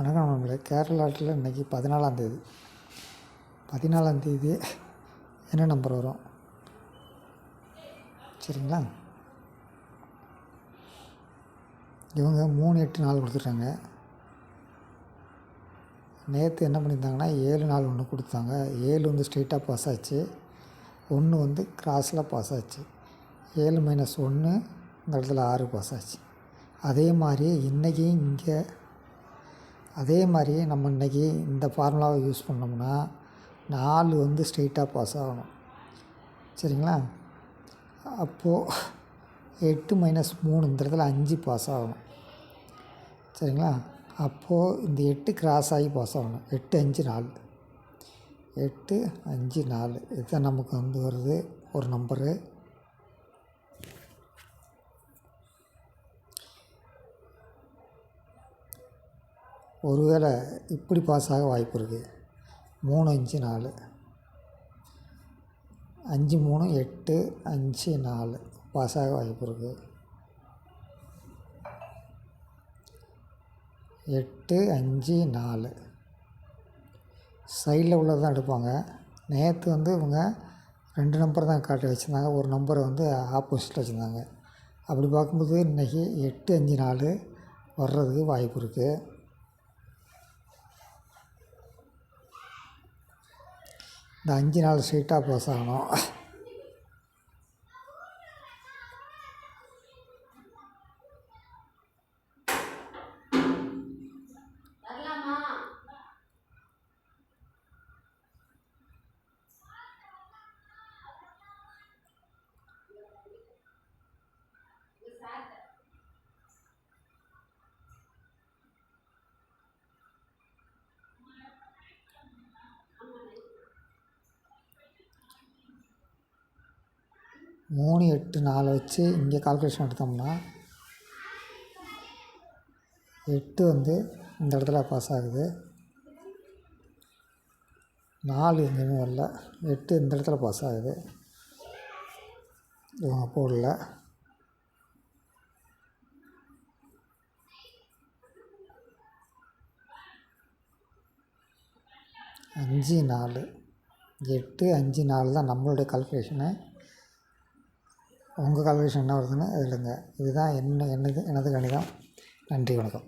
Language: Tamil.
வணக்கம் நண்பர்களே. கேரளாட்டில் இன்றைக்கி பதினாலாந்தேதி பதினாலாந்தேதி என்ன நம்பர் வரும்? சரிங்களா? இவங்க மூணு எட்டு நாள் கொடுத்துட்டாங்க நேற்று என்ன பண்ணியிருந்தாங்கன்னா ஏழு நாள் ஒன்று கொடுத்தாங்க. ஏழு வந்து ஸ்ட்ரெயிட்டாக பாஸ் ஆச்சு. ஒன்று வந்து கிராஸில் பாஸ் ஆச்சு. ஏழு மைனஸ் ஒன்று இந்த இடத்துல ஆறு பாஸ் ஆச்சு. அதே மாதிரி இன்றைக்கி இங்கே அதே மாதிரி நம்ம இன்றைக்கி இந்த ஃபார்முலாவை யூஸ் பண்ணோம்னா நாலு வந்து ஸ்ட்ரெயிட்டாக பாஸ் ஆகணும். சரிங்களா? அப்போது எட்டு மைனஸ் மூணு இந்த இடத்துல அஞ்சு பாஸ் ஆகணும். சரிங்களா? அப்போது இந்த எட்டு கிராஸ் ஆகி பாஸ் ஆகணும். எட்டு அஞ்சு நாலு. எட்டு அஞ்சு நாலு. இதுதான் நமக்கு வந்து வருது ஒரு நம்பரு ஒருவேளை இப்படி பாஸ் ஆக வாய்ப்பு இருக்குது மூணு அஞ்சு நாலு. அஞ்சு மூணு எட்டு அஞ்சு நாலு. பாஸ் ஆக வாய்ப்பு இருக்குது எட்டு அஞ்சு நாலு. சைடில் உள்ளது தான் எடுப்பாங்க. நேற்று வந்து இவங்க ரெண்டு நம்பர் தான் காட்டி வச்சுருந்தாங்க. ஒரு நம்பரை வந்து ஆப்போசிட்டில் வச்சுருந்தாங்க. அப்படி பார்க்கும்போது இன்றைக்கி எட்டு அஞ்சு நாலு வர்றதுக்கு வாய்ப்பு இருக்குது இந்த அஞ்சு நாள் ஸ்ட்ரெயிட்டாக பாஸ் ஆகணும் மூணு எட்டு நாலு வச்சு இங்கே கால்குலேஷன் எடுத்தோம்னா எட்டு வந்து இந்த இடத்துல பாஸ் ஆகுது. நாலு எங்கேயுமே வரல. எட்டு இந்த இடத்துல பாஸ் ஆகுது. இவங்க போடல. அஞ்சு நாலு. எட்டு அஞ்சு நாலு தான் நம்மளுடைய கால்குலேஷனு உங்கள் கால்குலேஷன் என்ன வருதுன்னு எழுதுங்க. இதுதான் என்ன என்னது? எனது கணிதம். நன்றி வணக்கம்.